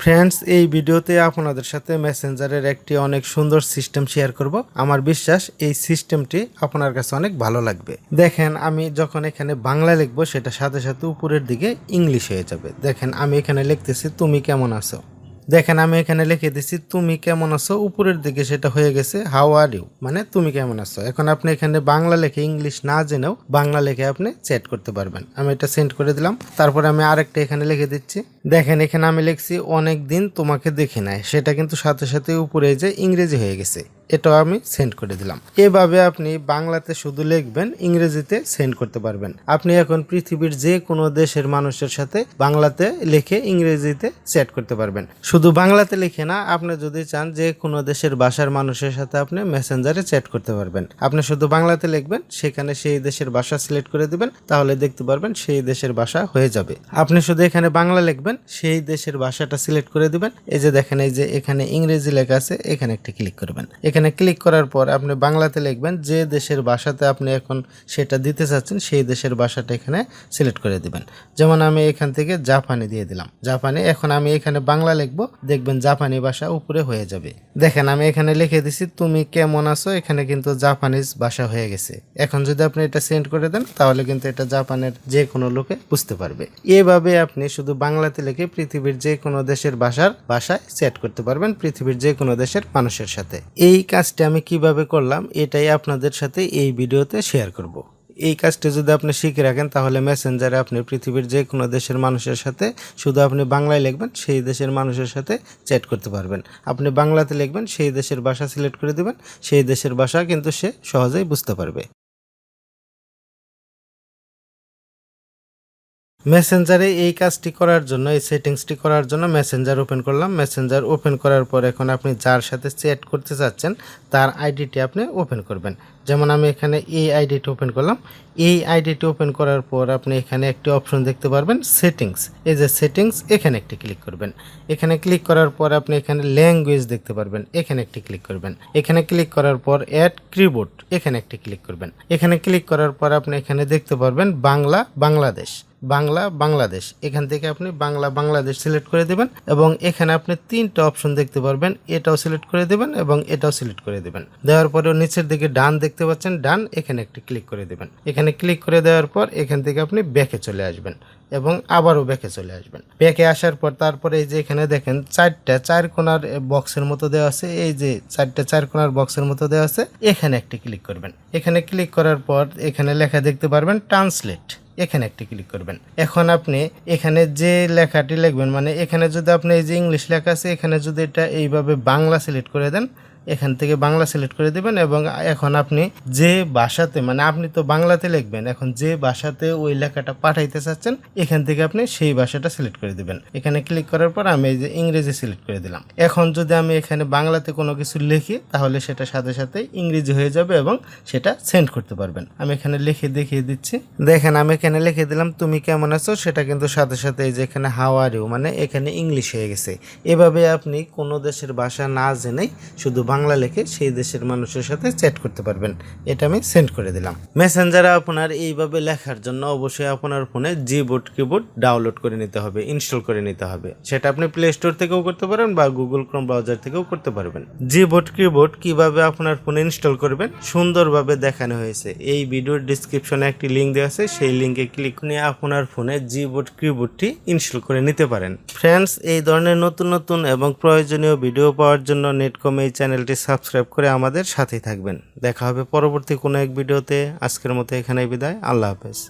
Friends এই ভিডিওতে আপনাদের সাথে মেসেঞ্জারের একটি অনেক সুন্দর সিস্টেম শেয়ার করব। আমার বিশ্বাস এই সিস্টেমটি আপনার কাছে অনেক ভালো লাগবে। দেখেন, আমি যখন এখানে বাংলা লিখব, সেটা সাথে সাথে উপরের দিকে ইংলিশ হয়ে যাবে। দেখেন, আমি এখানে লিখতেছি, তুমি কেমন আছো? দেখেন, আমি এখানে লিখে দিছি, তুমি কেমন আছো? উপরের দিকে সেটা হয়ে গেছে হাউ আর ইউ মানে তুমি কেমন আছো? এখন আপনি এখানে বাংলা লেখে ইংলিশ না জেনেও বাংলা লেখে আপনি চ্যাট করতে পারবেন। আমি এটা সেন্ড করে দিলাম। তারপরে আমি আরেকটা এখানে লিখে দিচ্ছি। দেখেন, এখানে আমি লিখছি, অনেক দিন তোমাকে দেখে নাই। সেটা কিন্তু সাথে সাথে উপরে যে ইংরেজি হয়ে গেছে। এটাও আমি সেন্ড করে দিলাম। এভাবে আপনি বাংলাতে শুধু লিখবেন, ইংরেজিতে সেন্ড করতে পারবেন। আপনি এখন পৃথিবীর যে কোনো দেশের মানুষের সাথে বাংলাতে লিখে ইংরেজিতে চ্যাট করতে পারবেন। শুধু বাংলাতে লিখে না, আপনি যদি চান যে কোনো দেশের ভাষার মানুষের সাথে আপনি মেসেঞ্জারে চ্যাট করতে পারবেন। আপনি শুধু বাংলাতে লিখবেন, সেখানে সেই দেশের ভাষা সিলেক্ট করে দিবেন, তাহলে দেখতে পারবেন সেই দেশের ভাষা হয়ে যাবে। আপনি শুধু এখানে বাংলা লিখবেন, সেই দেশের ভাষাটা সিলেক্ট করে দিবেন। এই যে দেখেন, এই যে এখানে ইংরেজি লেখা আছে, এখানে একটি ক্লিক করবেন। এখানে ক্লিক করার পর আপনি বাংলাতে লিখবেন যে দেশের ভাষাতে আপনি এখন সেটা দিতে চাচ্ছেন, সেই দেশের ভাষাটা এখানে সিলেক্ট করে দিবেন। যেমন আমি এখান থেকে জাপানি দিয়ে দিলাম। জাপানি, এখন আমি এখানে বাংলা লিখব, দেখবেন জাপানি ভাষা উপরে হয়ে যাবে। দেখেন, আমি এখানে লিখে দিছি, তুমি কেমন আছো? এখানে কিন্তু জাপানিজ ভাষা হয়ে গেছে। এখন যদি আপনি এটা সেন্ড করে দেন, তাহলে কিন্তু এটা জাপানের যে কোনো লোকে বুঝতে পারবে। এভাবে আপনি শুধু বাংলাতে লিখে পৃথিবীর যে কোনো দেশের ভাষার ভাষায় সেট করতে পারবেন, পৃথিবীর যে কোনো দেশের মানুষের সাথে। এই কাজটি আমি কীভাবে করলাম, এটাই আপনাদের সাথে এই ভিডিওতে শেয়ার করব। এই কাজটি যদি আপনি শিখে রাখেন, তাহলে মেসেঞ্জারে আপনি পৃথিবীর যে কোনো দেশের মানুষের সাথে, শুধু আপনি বাংলায় লিখবেন, সেই দেশের মানুষের সাথে চ্যাট করতে পারবেন। আপনি বাংলাতে লিখবেন, সেই দেশের ভাষা সিলেক্ট করে দেবেন, সেই দেশের ভাষা কিন্তু সে সহজেই বুঝতে পারবে। মেসেঞ্জারে এই কাজটি করার জন্য, এই সেটিংসটি করার জন্য মেসেঞ্জার ওপেন করলাম। মেসেঞ্জার ওপেন করার পর এখন আপনি যার সাথে চ্যাট করতে চাচ্ছেন, তার আইডিটি আপনি ওপেন করবেন। যেমন আমি এখানে এই আইডিটি ওপেন করলাম। এই আইডিটি ওপেন করার পর আপনি এখানে একটি অপশন দেখতে পারবেন সেটিংস এই যে সেটিংস এখানে একটি ক্লিক করবেন। এখানে ক্লিক করার পর আপনি এখানে ল্যাঙ্গুয়েজ দেখতে পারবেন। এখানে একটি ক্লিক করবেন। এখানে ক্লিক করার পর অ্যাড কিবোর্ড এখানে একটি ক্লিক করবেন। এখানে ক্লিক করার পর আপনি এখানে দেখতে পারবেন বাংলা, বাংলাদেশ। বাংলা, বাংলাদেশ। এখান থেকে আপনি বাংলা, বাংলাদেশ সিলেক্ট করে দেবেন এবং এখানে আপনি তিনটা অপশন দেখতে পারবেন। এটাও সিলেক্ট করে দেবেন এবং এটাও সিলেক্ট করে দেবেন। দেওয়ার পরে নিচের দিকে ডান দেখতে পাচ্ছেন, ডান এখানে একটি ক্লিক করে দেবেন। এখানে ক্লিক করে দেওয়ার পর এখান থেকে আপনি ব্যাকে চলে আসবেন এবং আবারও ব্যাকে চলে আসবেন। ব্যাকে আসার পর তারপরে এই যে এখানে দেখেন, চারটা চার কোনার বক্সের মতো দেওয়া আছে। এই যে চারটা চার কোনার বক্সের মতো দেওয়া আছে। এখানে একটি ক্লিক করবেন। এখানে ক্লিক করার পর এখানে লেখা দেখতে পারবেন ট্রান্সলেট এখানে একটি ক্লিক করবেন। এখন আপনি এখানে যে লেখাটি লিখবেন মানে এখানে যদি আপনি এই যে ইংলিশ লেখা আছে, এখানে যদি এটা এইভাবে বাংলা সিলেক্ট করে দেন এখান থেকে বাংলা সিলেক্ট করে দিবেন এবং এখন আপনি যে ভাষাতে মানে আপনি তো বাংলাতে লিখবেন, এখন যে ভাষাতে ওই লেখাটা পাঠাইতে চাচ্ছেন, এখান থেকে আপনি সেই ভাষাটা সিলেক্ট করে দিবেন। এখানে ক্লিক করার পর আমি এই যে ইংরেজি সিলেক্ট করে দিলাম। এখন যদি আমি এখানে বাংলাতে কোনো কিছু লিখি, তাহলে সেটা সাথে সাথে ইংরেজি হয়ে যাবে এবং সেটা সেন্ড করতে পারবেন। আমি এখানে লিখে দেখিয়ে দিচ্ছি। দেখেন, আমি এখানে লিখে দিলাম, তুমি কেমন আছো? সেটা কিন্তু সাথে সাথে এই যে এখানে হাওয়ারিও মানে এখানে ইংলিশ হয়ে গেছে। এভাবে আপনি কোনো দেশের ভাষা না জেনেই শুধু বাংলা লেখে সেই দেশের মানুষের সাথে চ্যাট করতে পারবেন। এটা আমি সেন্ড করে দিলাম। মেসেঞ্জারে আপনার এইভাবে লেখার জন্য অবশ্যই আপনার ফোনে জিবোর্ড কিবোর্ড ডাউনলোড করে নিতে হবে ইনস্টল করে নিতে হবে। সেটা আপনি প্লে স্টোর থেকেও করতে পারেন বা গুগল ক্রোম ব্রাউজার থেকেও করতে পারবেন। জিবোর্ড কিবোর্ড কীভাবে আপনার ফোনে ইনস্টল করবেন সুন্দরভাবে দেখানো হয়েছে। এই ভিডিওর ডিসক্রিপশনে একটি লিঙ্ক দেওয়া আছে, সেই লিঙ্কে ক্লিক নিয়ে আপনার ফোনে জিবোর্ড কিবোর্ডটি ইনস্টল করে নিতে পারেন। ফ্রেন্ডস এই ধরনের নতুন নতুন এবং প্রয়োজনীয় ভিডিও পাওয়ার জন্য নেটকম এই চ্যানেলটি সাবস্ক্রাইব করে আমাদের সাথেই থাকবেন। দেখা হবে পরবর্তী কোনো এক ভিডিওতে। আজকের মতো এখানেই বিদায়। আল্লাহ হাফেজ।